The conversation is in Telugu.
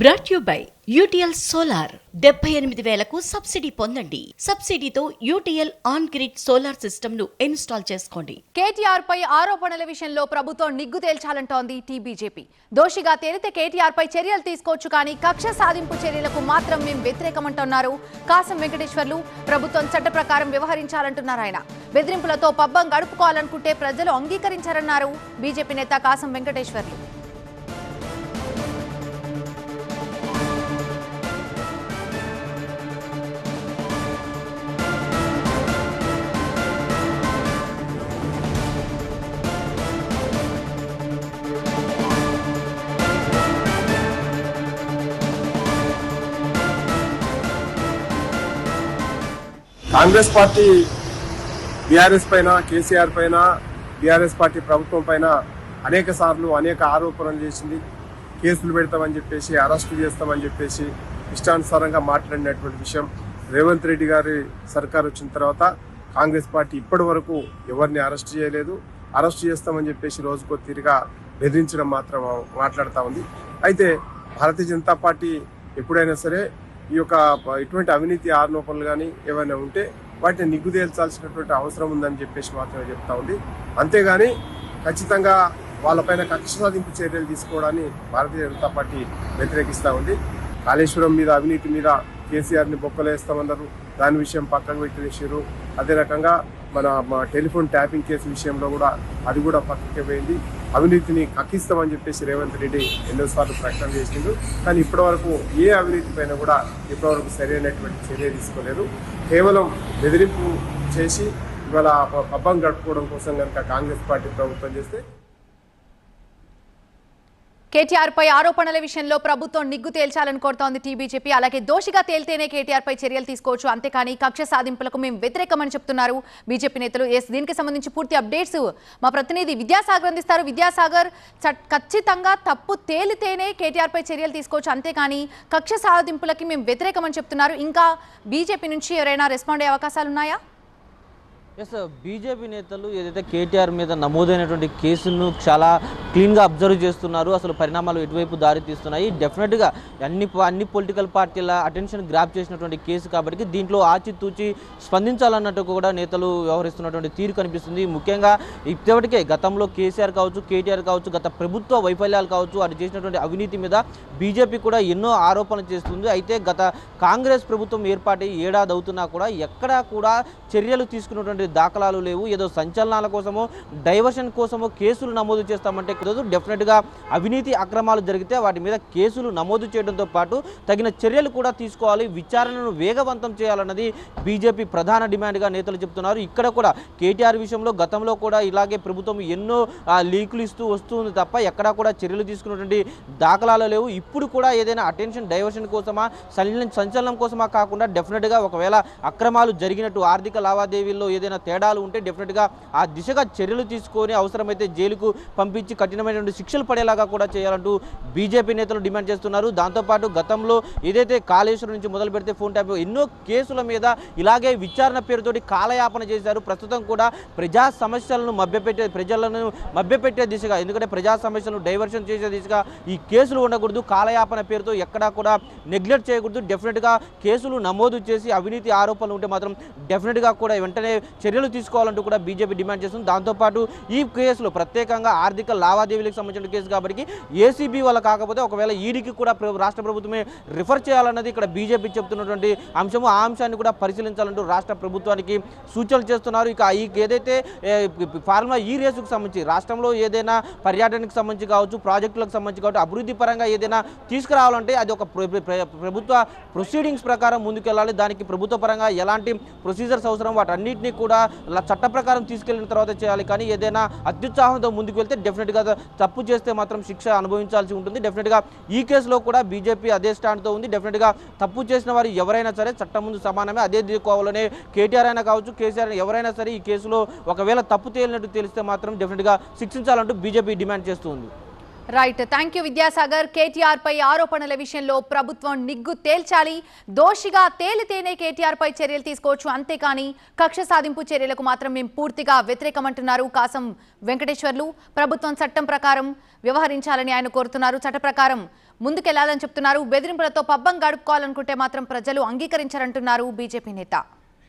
Brought you by UTL solar డెబ్బై ఎనిమిది వేలకు సబ్సిడీ పొందండి. సబ్సిడీతో యూటీఎల్ ఆన్ గ్రిడ్ సోలార్ సిస్టమ్ను ఇన్స్టాల్ చేసుకోండి. కేటీఆర్ పై ఆరోపణల విషయంలో ప్రభుత్వం నిగ్గు తేల్చాలంటోంది టీబీజేపీ. దోషిగా తేలితే కేటీఆర్ పై చర్యలు తీసుకోవచ్చు కానీ కక్ష సాధింపు చర్యలకు మాత్రం మేము వ్యతిరేకమంటున్నారు కాసం వెంకటేశ్వర్లు. ప్రభుత్వం చట్ట ప్రకారం వ్యవహరించాలంటున్నారు ఆయన. బెదిరింపులతో పబ్బం గడుపుకోవాలనుకుంటే ప్రజలు అంగీకరించారన్నారు బీజేపీ నేత Kasam Venkateswarlu. Congress party BRS పైన కేసీఆర్ పైన బీఆర్ఎస్ పార్టీ ప్రభుత్వం పైన అనేక సార్లు అనేక ఆరోపణలు చేసింది. కేసులు పెడతామని చెప్పేసి అరెస్టు చేస్తామని చెప్పేసి ఇష్టానుసారంగా మాట్లాడినటువంటి విషయం రేవంత్ రెడ్డి గారి సర్కార్ వచ్చిన తర్వాత కాంగ్రెస్ పార్టీ ఇప్పటి వరకు ఎవరిని అరెస్ట్ చేయలేదు. అరెస్ట్ చేస్తామని చెప్పేసి రోజుకో తీరుగా బెదిరించడం మాత్రం మాట్లాడుతూ ఉంది. అయితే భారతీయ జనతా పార్టీ ఎప్పుడైనా సరే ఈ యొక్క ఇటువంటి అవినీతి ఆరోపణలు కానీ ఏమైనా ఉంటే వాటిని నిగ్గుదేల్చాల్సినటువంటి అవసరం ఉందని చెప్పేసి మాత్రమే చెప్తా ఉంది. అంతేగాని ఖచ్చితంగా వాళ్ళపైన కక్ష సాధింపు చర్యలు తీసుకోవడాన్ని భారతీయ జనతా పార్టీ వ్యతిరేకిస్తూ ఉంది. కాళేశ్వరం మీద అవినీతి మీద కేసీఆర్ని బొక్కలేస్తామన్నారు. దాని విషయం పక్కన పెట్టేసారు అదే రకంగా మన మా టెలిఫోన్ ట్యాపింగ్ కేసు విషయంలో కూడా అది కూడా పక్కకి పోయింది. అవినీతిని కక్కిస్తామని చెప్పేసి రేవంత్ రెడ్డి ఎన్నోసార్లు ప్రకటన చేసిండు. కానీ ఇప్పటివరకు ఏ అవినీతి పైన కూడా ఇప్పటివరకు సరైనటువంటి చర్య తీసుకోలేదు. కేవలం బెదిరింపు చేసి ఇవాళ పబ్బం గడుపుకోవడం కోసం కనుక కాంగ్రెస్ పార్టీ ప్రభుత్వం చేస్తే కేటీఆర్ పై ఆరోపణల విషయంలో ప్రభుత్వం నిగ్గు తేల్చాలని కోరుతోంది టీబీజేపీ. అలాగే దోషిగా తేలితేనే కేటీఆర్ పై చర్యలు తీసుకోవచ్చు. అంతేకాని కక్ష సాధింపులకు మేము వ్యతిరేకమని చెప్తున్నారు బీజేపీ నేతలు. ఎస్ దీనికి సంబంధించి పూర్తి అప్డేట్స్ మా ప్రతినిధి విద్యాసాగర్ అందిస్తారు. విద్యాసాగర్ ఖచ్చితంగా తప్పు తేలితేనే కేటీఆర్ పై చర్యలు తీసుకోవచ్చు. అంతేకాని కక్ష సాధింపులకి మేము వ్యతిరేకమని చెప్తున్నారు. ఇంకా బీజేపీ నుంచి ఎవరైనా రెస్పాండ్ అయ్యే అవకాశాలు ఉన్నాయా ఎస్ బీజేపీ నేతలు ఏదైతే కేటీఆర్ మీద నమోదైనటువంటి కేసులను చాలా క్లీన్గా అబ్జర్వ్ చేస్తున్నారు అసలు పరిణామాలు ఎటువైపు దారి తీస్తున్నాయి? డెఫినెట్గా అన్ని అన్ని పొలిటికల్ పార్టీల అటెన్షన్ గ్రాప్ చేసినటువంటి కేసు కాబట్టి దీంట్లో ఆచితూచి స్పందించాలన్నట్టు కూడా నేతలు వ్యవహరిస్తున్నటువంటి తీరు కనిపిస్తుంది. ముఖ్యంగా ఇప్పటికే గతంలో కేసీఆర్ కావచ్చు కేటీఆర్ కావచ్చు గత ప్రభుత్వ వైఫల్యాలు కావచ్చు అది చేసినటువంటి అవినీతి మీద బీజేపీ కూడా ఎన్నో ఆరోపణలు చేస్తుంది. అయితే గత కాంగ్రెస్ ప్రభుత్వం ఏర్పాటై ఏడాది అవుతున్నా కూడా ఎక్కడా కూడా చర్యలు తీసుకున్నటువంటి దాఖలాలు లేవు. ఏదో సంచలనాల కోసమో డైవర్షన్ కోసమో కేసులు నమోదు చేస్తామంటే కుదరదు డెఫినెట్గా అవినీతి అక్రమాలు జరిగితే వాటి మీద కేసులు నమోదు చేయడంతో పాటు తగిన చర్యలు కూడా తీసుకోవాలి. విచారణను వేగవంతం చేయాలన్నది బీజేపీ ప్రధాన డిమాండ్గా నేతలు చెప్తున్నారు. ఇక్కడ కూడా కేటీఆర్ విషయంలో గతంలో కూడా ఇలాగే ప్రభుత్వం ఎన్నో లీకులు ఇస్తూ వస్తుంది తప్ప ఎక్కడా కూడా చర్యలు తీసుకున్నటువంటి దాఖలాలు లేవు. ఇప్పుడు కూడా ఏదైనా అటెన్షన్ డైవర్షన్ కోసమా సంచలనం కోసమా కాకుండా డెఫినెట్గా ఒకవేళ అక్రమాలు జరిగినట్టు ఆర్థిక లావాదేవీల్లో ఏదైనా తేడాలు ఉంటే డెఫినెట్గా ఆ దిశగా చర్యలు తీసుకొని అవసరమైతే జైలుకు పంపించి కఠినమైనటువంటి శిక్షలు పడేలాగా కూడా చేయాలంటూ బీజేపీ నేతలు డిమాండ్ చేస్తున్నారు. దాంతోపాటు గతంలో ఏదైతే కాళేశ్వరం నుంచి మొదలు పెడితే ఫోన్ ట్యాప్ ఎన్నో కేసుల మీద ఇలాగే విచారణ పేరుతోటి కాలయాపన చేశారు. ప్రస్తుతం కూడా ప్రజా సమస్యలను మభ్యపెట్టే ప్రజలను మభ్యపెట్టే దిశగా ఎందుకంటే ప్రజా సమస్యలను డైవర్షన్ చేసే దిశగా ఈ కేసులు ఉండకూడదు. కాలయాపన పేరుతో ఎక్కడా కూడా నెగ్లెక్ట్ చేయకూడదు. డెఫినెట్గా కేసులు నమోదు చేసి అవినీతి ఆరోపణలు ఉంటే మాత్రం డెఫినెట్గా కూడా వెంటనే చర్యలు తీసుకోవాలంటూ కూడా బీజేపీ డిమాండ్ చేస్తుంది. దాంతోపాటు ఈ కేసులో ప్రత్యేకంగా ఆర్థిక లావాదేవీలకు సంబంధించిన కేసు కాబట్టి ఏసీబీ వల్ల కాకపోతే ఒకవేళ ఈడీకి కూడా రాష్ట్ర ప్రభుత్వమే రిఫర్ చేయాలన్నది ఇక్కడ బీజేపీ చెప్తున్నటువంటి అంశము. ఆ అంశాన్ని కూడా పరిశీలించాలంటూ రాష్ట్ర ప్రభుత్వానికి సూచనలు చేస్తున్నారు. ఇక ఈ ఏదైతే ఫార్మా ఈ రేసుకు సంబంధించి రాష్ట్రంలో ఏదైనా పర్యాటనకు సంబంధించి కావచ్చు ప్రాజెక్టులకు సంబంధించి కావచ్చు అభివృద్ధి పరంగా ఏదైనా తీసుకురావాలంటే అది ఒక ప్రభుత్వ ప్రొసీడింగ్స్ ప్రకారం ముందుకెళ్ళాలి. దానికి ప్రభుత్వ పరంగా ఎలాంటి ప్రొసీజర్స్ అవసరం? వాటన్నిటిని కూడా కూడా చట్ట ప్రకారం తీసుకెళ్ళిన తర్వాత చేయాలి. కానీ ఏదైనా అత్యుత్సాహంతో ముందుకు వెళ్తే డెఫినెట్గా తప్పు చేస్తే మాత్రం శిక్ష అనుభవించాల్సి ఉంటుంది. డెఫినెట్గా ఈ కేసులో కూడా బీజేపీ అదే స్టాండ్తో ఉంది. డెఫినెట్గా తప్పు చేసిన వారు ఎవరైనా సరే చట్టం ముందు సమానమే. అదే దిక్కుకోవాలనే కేటీఆర్ అయినా కావచ్చు కేసీఆర్ ఎవరైనా సరే ఈ కేసులో ఒకవేళ తప్పు తేలినట్టు తెలిస్తే మాత్రం డెఫినెట్గా శిక్షించాలంటూ బీజేపీ డిమాండ్ చేస్తుంది right thank you Vidyasagar KTR పై ఆరోపణల విషయంలో ప్రభుత్వం నిగ్గు తేల్చాలి. దోషిగా తేలితేనే కేటీఆర్ పై చర్యలు తీసుకోవచ్చు. అంతేకాని కక్ష సాధింపు చర్యలకు మాత్రం మేము పూర్తిగా వ్యతిరేకమంటున్నారు. కాసం వెంకటేశ్వర్లు ప్రభుత్వం చట్టం ప్రకారం వ్యవహరించాలని ఆయన కోరుతున్నారు. చట్ట ప్రకారం ముందుకెళ్ళాలని చెప్తున్నారు. బెదిరింపులతో పబ్బం గడుపుకోవాలనుకుంటే మాత్రం ప్రజలు అంగీకరించారంటున్నారు బీజేపీ నేత.